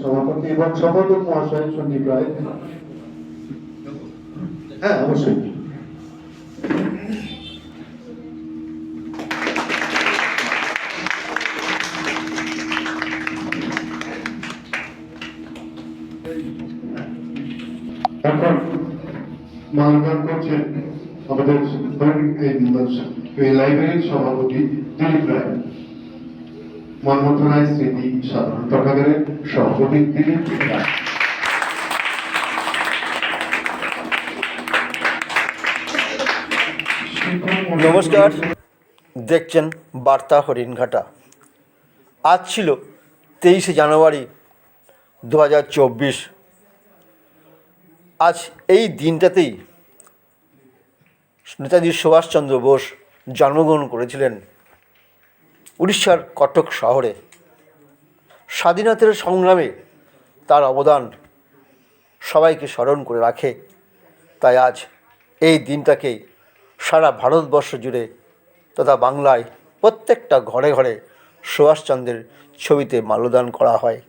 সভাপতি এবং সম্পাদক মহাশয় সন্দীপ রায় হ্যাঁ অবশ্যই। আমাদের এই লাইব্রেরির সভাপতি দিলীপ রায় স্মৃতি সাধারণ নমস্কার। দেখছেন বার্তা হরিণঘাটা আজ ছিল তেইশে জানুয়ারি দু হাজার চব্বিশ। আজ এই দিনটাতেই নেতাজি সুভাষচন্দ্র বোস জন্মগ্রহণ করেছিলেন। উড়িষ্যার কটক শহরে স্বাধীনতার সংগ্রামে তার অবদান সবাইকে স্মরণ করে রাখে। তাই আজ এই দিনটাকেই সারা ভারতবর্ষ জুড়ে তথা বাংলায় প্রত্যেকটা ঘরে ঘরে সুভাষচন্দ্রের ছবিতে মাল্যদান করা হয়।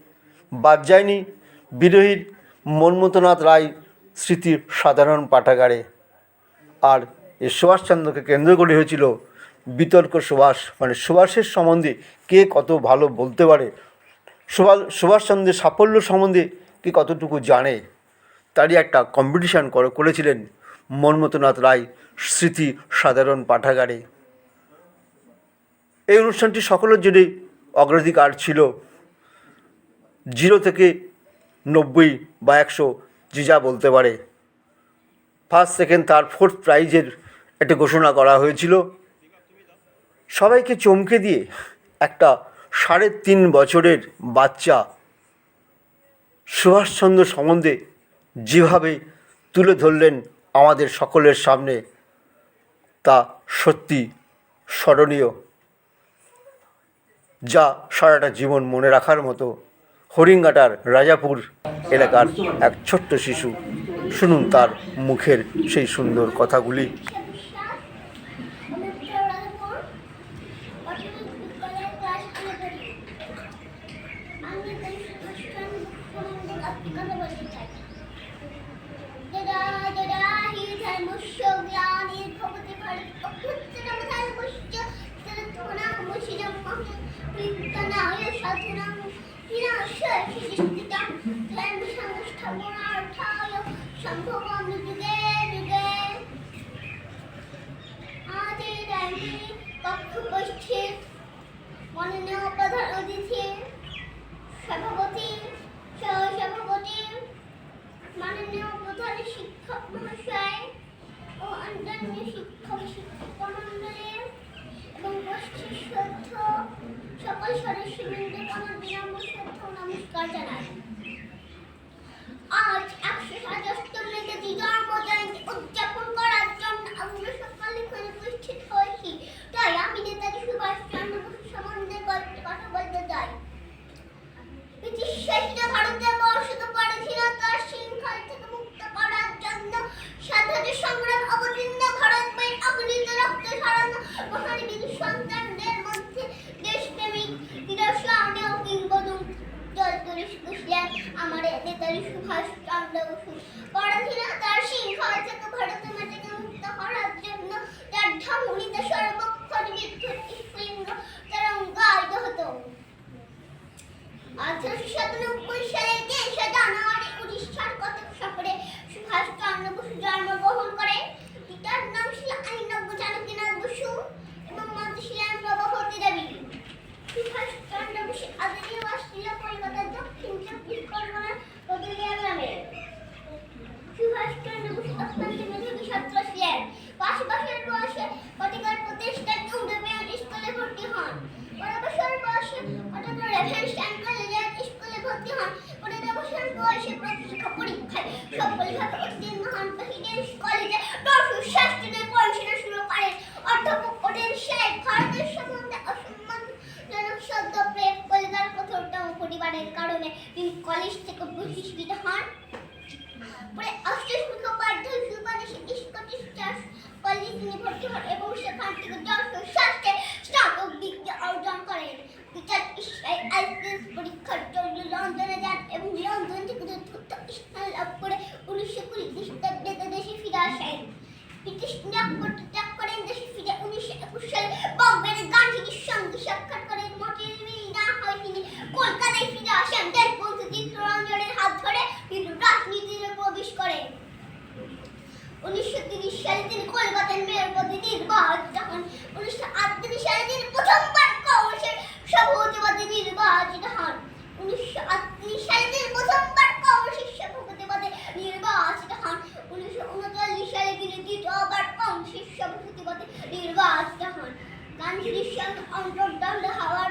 বাদ যায়নি বিরোহীর মনমতনাথ রায় স্মৃতির সাধারণ পাঠাগারে। আর এই সুভাষচন্দ্রকে কেন্দ্র করে হয়েছিল বিতর্ক সুভাষ মানে সুভাষের সম্বন্ধে কে কত ভালো বলতে পারে? সুভাষ সুভাষচন্দ্রের সাফল্য সম্বন্ধে কে কতটুকু জানে? তারই একটা কম্পিটিশান করেছিলেন মনমতনাথ রায়, স্মৃতি সাধারণ পাঠাগারে। এই অনুষ্ঠানটি সকলের জন্যই অগ্রাধিকার ছিল। জিরো থেকে নব্বই বা একশো যে যা বলতে পারে। ফার্স্ট সেকেন্ড থার্ড ফোর্থ প্রাইজের একটা ঘোষণা করা হয়েছিল। সবাইকে চমকে দিয়ে একটা সাড়ে তিন বছরের বাচ্চা সুভাষচন্দ্র সম্বন্ধে যেভাবে তুলে ধরলেন আমাদের সকলের সামনে, তা সত্যি স্মরণীয়। যা সারাটা জীবন মনে রাখার মতো হরিঙ্গাটার রাজাপুর এলাকার এক ছোট্ট শিশু। শুনুন তার মুখের সেই সুন্দর কথাগুলি। কক্ষ উপস্থিত মাননীয় প্রধান অতিথি সভাপতি সভাপতি মাননীয় প্রধান শিক্ষক মহাশয় ও অন্যান্য শিক্ষক শিক্ষক মন্ডলী এবং গোষ্ঠীর শ্রদ্ধ সকল সদস্যবৃন্দকে আমার বিনম্র ও নমস্কার জানাই। 나 진짜 바로 দর্শক শাস্ত্রে স্নাতক ডিগ্রি অর্জন করেন। পিটার ইসরায়েল আইসিএস পরীক্ষার জন্য লন্ডনে যান এবং লন্ডন থেকে চতুর্থ স্থান লাভ করে উনিশশো কুড়ি খ্রিস্টাব্দে দেশে ফিরে আসেন। ব্রিটিশ ত্যাগ ত্যাগ করেন, দেশে ফিরে উনিশশো একুশ সালে বম্বের গান্ধীজির সঙ্গে সাক্ষাৎ করেন। মোটের মিল না হয় তিনি কলকাতায় ফিরে আসেন হাত ধরে রাজনীতিতে প্রবেশ করেন। উনিশশো তিরিশ সালে তিনি কলকাতার মেয়র পদে নির্বাচিত হন উনিশশো আটত্রিশ সালে তিনি প্রথমবার সালে প্রথমবার কংগ্রেসের সভাপতি পদে নির্বাচিত হন। উনিশশো উনচল্লিশ সালে তিনি দ্বিতীয়বার কংগ্রেসের সভাপতি পদে নির্বাচিত হন। গান্ধীজির সঙ্গে অন্তর্দ্বন্দ্ব হওয়ার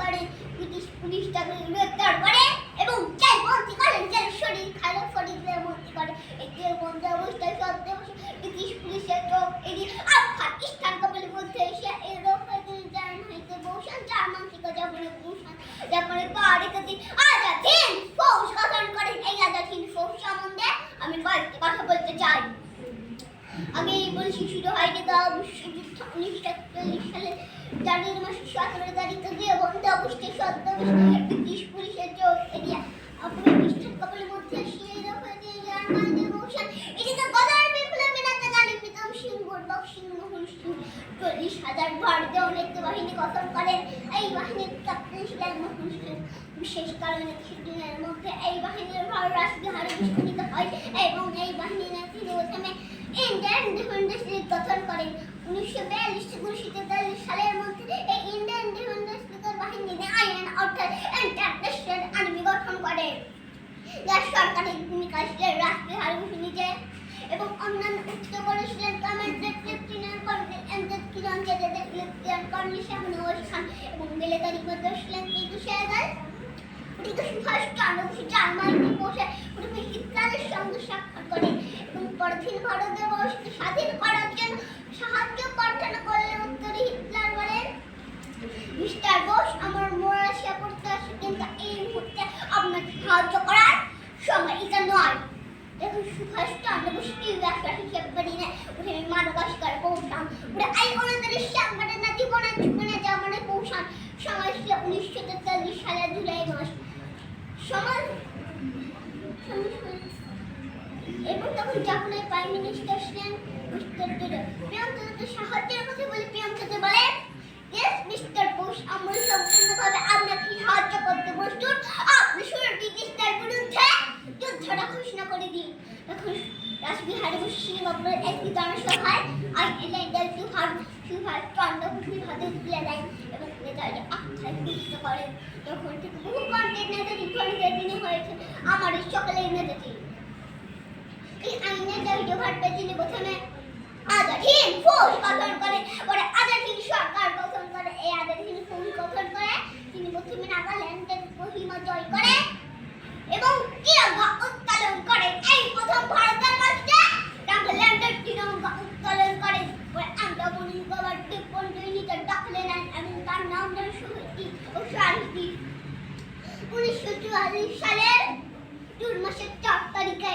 করে। ব্রিটিশ পুলিশ তাকে গ্রেপ্তার করে। এবং যাই বন্দি করেন জেল শরীর খারাপ শরীর জেল বন্দি করে এই বন্ধু অবস্থায় সত্ত্বে ব্রিটিশ পুলিশের চোখ এড়িয়ে আফগানিস্তান কবলের মধ্যে এসে ইউরোপ হইতে জার্মান হইতে বসেন জার্মান থেকে জাপানে বসেন জাপানে পা রেখে দিন আজাদ ফৌজ গঠন করেন এই আজাদিন ফৌজ সম্বন্ধে আমি কয়েকটি কথা বলতে চাই আমি বলছি শুরু হয়নি, তা বিশ্বযুদ্ধ উনিশশো সালে জানুয়ারি মাসের সতেরো তারিখে দিয়ে বন্ধ অবস্থায় সদ্য ব্রিটিশ পুলিশের চোখ এরিয়া মধ্যে হয়ে গুরবক সিং মোহন সিং। চল্লিশ হাজার ভারতীয় নেতৃত্ব বাহিনী গঠন করেন। এই বাহিনীর ক্যাপ্টেন ছিলেন মোহন সিং। বিশেষ কারণে মধ্যে এই বাহিনীর ভার রাসবিহারে বিস্ফোরিত হয় এবং এই বাহিনীর নেতৃত্ব ইন্ডিয়ান ডিফেন্স লীগ গঠন করেন। উনিশশো বিয়াল্লিশ উনিশশো তেতাল্লিশ সালের মধ্যে এই ইন্ডিয়ান ডিফেন্স লীগের বাহিনী আইএন অর্থাৎ ইন্টারন্যাশনাল আর্মি গঠন করে। যার সরকারের ভূমিকা ছিলেন রাসবিহার বসু নিজে এবং অন্যান্য উচ্চ করেছিলেন কমান্ডেন্ট লেফটেন্যান্ট কর্নেল এমজেদ কিরণ, জেদেদের লেফটেন্যান্ট কর্নেল শাহনওয়াজ খান এবং মিলিটারি মধ্যে ছিলেন টিটু সেহগাল ওদিকে সুভাষ চন্দ্র বসু জার্মানিতে বসে প্রথমে হিটলারের সঙ্গে সাক্ষাৎ করেন। পরদিন ভারতের বয়সকে স্বাধীন করার জন্য সাহায্য প্রার্থনা করলেন উত্তরে হিটলার বলেন। মিস্টার বোস, আমার মোরাশিয়া পড়তে আসে, কিন্তু এই মুহূর্তে আপনাকে সাহায্য করার সময় এটা নয়। দেখুন, সুভাষ চন্দ্র বসু কি ব্যবসা হিসেব করি না। উঠে আমি মানবাস্কার পৌঁছান উঠে আই উনত্রিশ সাংবাদে না জীবনের জীবনে জামানে পৌঁছান সময় ছিল উনিশশো তেতাল্লিশ সালের জুলাই মাস। সময় এবং তখন জাপানের প্রাইম মিনিস্টার ছিলেন মিস্টার টেডো প্রিয়ঙ্কাকে সাহায্যের কথা বলে প্রিয়ঙ্কাকে বলে ইয়েস মিস্টার বোস আমরা সম্পূর্ণভাবে আপনাকে সাহায্য করতে প্রস্তুত। আপনি শুরু ব্রিটিশদের বিরুদ্ধে যুদ্ধটা ঘোষণা করে দিন। এখন রাসবিহারী বসু সিং আপনার একটি জনসভায় আই এলাইডাল সুভাষ সুভাষ চন্দ্র বসুর হাতে তুলে দেন এবং নেতাজি আখ্যায় পুষ্ট করেন। তখন থেকে বহু কন্টেন্ট নেতাজি ধনীদের দিনে হয়েছে আমার এই নেতাজি এই ভিডিও ভাট তিনি প্রথমে হিম ফৌজ গঠন করে পরে আজাদহীন হিম গঠন করে এই আজাদহীন ফৌজ গঠন করে তিনি প্রথমে নাগাল্যান্ডের মহিমা জয় করে এবং তিরঙ্গা উত্তোলন করে এই প্রথম ভারতের মধ্যে নাগাল্যান্ডের তিরঙ্গা উত্তোলন করে পরে আন্দামান নিকোবর দ্বীপপুঞ্জে দখলে নেন এবং তার নাম দেন সুহৃতি ও শান্তি উনিশশো চুয়াল্লিশ সালের জুন মাসের চার তারিখে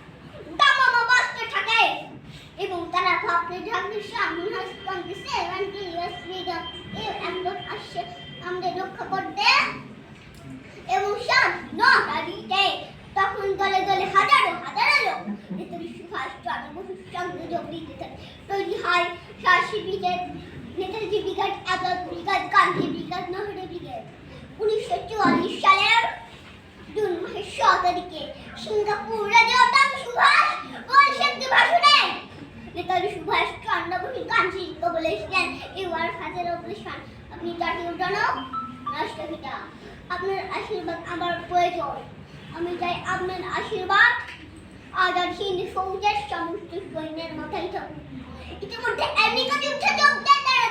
বাঁচতে থাকে। এবং তারা ভাবতে থাকবে সামনে হাসপাতাল সেভেন্টি ইয়ার্স ফ্রিডম একজন আসছে আমাদের রক্ষা করতে। এবং স্বাধীনতা দিতে তখন দলে দলে হাজারো হাজারো লোক নেতাজি সুভাষ চন্দ্র বসুর সঙ্গে যোগ দিতে থাকে তৈরি হয়। শাসি brigade, Netaji brigade, Azad brigade, Gandhi brigade, Nehru brigade. উনিশশো চুয়াল্লিশ সালের আপনি জনক, রাষ্ট্রপিতা, আপনার আশীর্বাদ আমার প্রয়োজন। আমি চাই আপনার আশীর্বাদ। আজাদ হিন্দ ফৌজের সমস্ত সৈন্যের মাথায় থাকুক ইতিমধ্যে আমেরিকা যুদ্ধে দেয়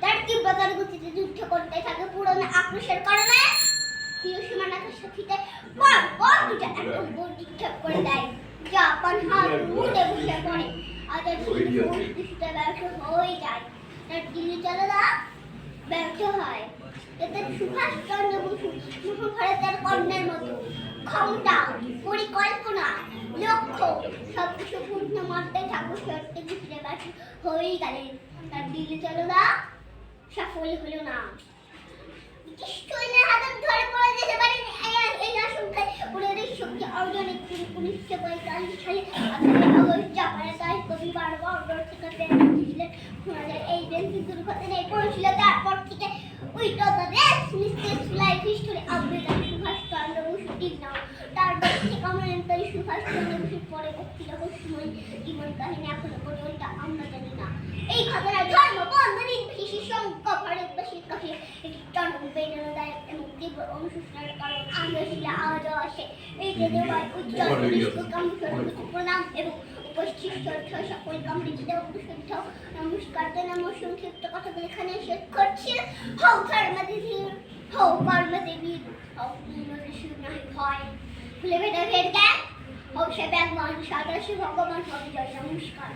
তার তীব্রতার গতিতে যুদ্ধ করতে থাকে পুরনো আক্রোশের কারণে। হিরোশিমা নাগাসাকিতে পর পর দুটো অ্যাটম বোম নিক্ষেপ করে দেয়। জাপান হাত মুড়ে বসে পড়ে। হিন্দ ফৌজ ব্যর্থ হয়ে যায়। তার দিল্লি চলে না ব্যর্থ হয়। এতে সুভাষ চন্দ্র বসু ভারতের কর্ণের মতো ক্ষমতা পরিকল্পনা লক্ষ্য সব কিছু পূর্ণ মাত্রায় ঠাকুর সত্যি বুঝতে ব্যর্থ হয়েই গেলেন। তার দিল্লি চলো না সফল হলো না। তারপর বসুর পরবর্তী জীবন কাহিনী এখনও পর্যন্ত আমরা জানি না। এই ঘটনায় ধর্ম বন্ধ নির্বিশেষে সংখ্যা ভারতবাসীর কাছে একটি চরম বেদনাদায়ক এবং তীব্র অনুশোচনার কারণ। আমরা আজও আসে এই যে দেওয়ায় উজ্জ্বল প্রণাম এবং উপস্থিত শ্রদ্ধা সকল কমৃতদের অনুশুদ্ধ নমস্কার জানাম সংক্ষিপ্ত কথাগুলো এখানে শেষ করছি। হও ধর্মদেবীর হও কর্মদেবীর হও ভয়। ভুলে জ্ঞান। সে ব্যাগ মানুষ আদর্শ ভগবান হবে জয় নমস্কার।